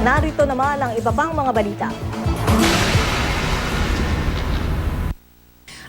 Narito naman ang iba pang mga balita.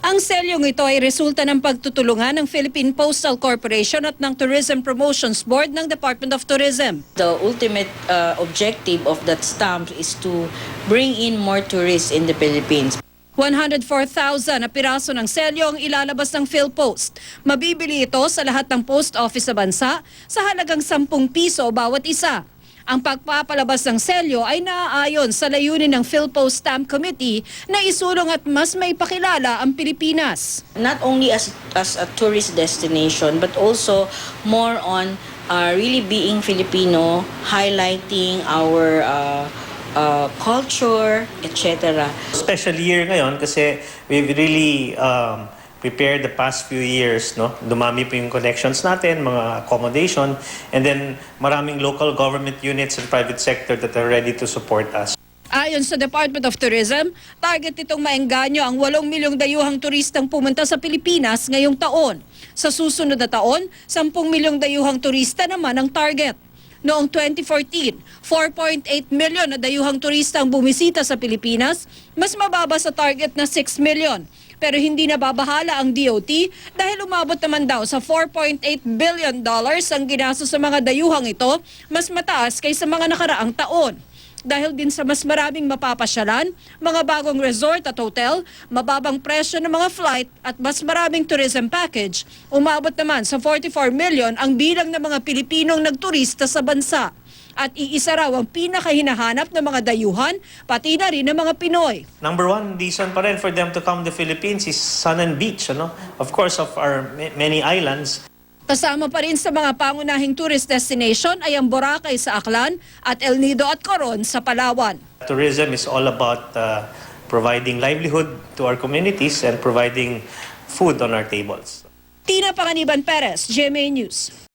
Ang selyong ito ay resulta ng pagtutulungan ng Philippine Postal Corporation at ng Tourism Promotions Board ng Department of Tourism. The ultimate uh, objective of that stamp is to bring in more tourists in the Philippines. 104,000 na piraso ng selyo ang ilalabas ng PhilPost. Mabibili ito sa lahat ng post office sa bansa sa halagang 10 piso bawat isa. Ang pagpapalabas ng selyo ay naaayon sa layunin ng PhilPost Stamp Committee na isulong at mas may pakilala ang Pilipinas. Not only as, as a tourist destination, but also more on uh, really being Filipino, highlighting our uh, uh, culture, etc. Special year ngayon kasi we've really um, prepared the past few years, no? Dumami po yung connections natin, mga accommodation, and then maraming local government units and private sector that are ready to support us. Ayon sa Department of Tourism, target nitong maengganyo ang 8 milyong dayuhang turistang pumunta sa Pilipinas ngayong taon. Sa susunod na taon, 10 milyong dayuhang turista naman ang target. Noong 2014, 4.8 milyon na dayuhang turista ang bumisita sa Pilipinas, mas mababa sa target na 6 milyon. Pero hindi na babahala ang DOT dahil umabot naman daw sa 4.8 billion dollars ang ginastos sa mga dayuhang ito, mas mataas kaysa mga nakaraang taon dahil din sa mas maraming mapapasyalan, mga bagong resort at hotel, mababang presyo ng mga flight at mas maraming tourism package, umabot naman sa 44 million ang bilang ng mga Pilipinong nagturista sa bansa. At iisa raw ang pinakahinahanap ng mga dayuhan, pati na rin ng mga Pinoy. Number one reason pa rin for them to come to Philippines is sun and beach, ano? Of course, of our ma- many islands. Kasama pa rin sa mga pangunahing tourist destination ay ang Boracay sa Aklan at El Nido at Coron sa Palawan. Tourism is all about uh, providing livelihood to our communities and providing food on our tables. Tina Panganiban Perez, GMA News.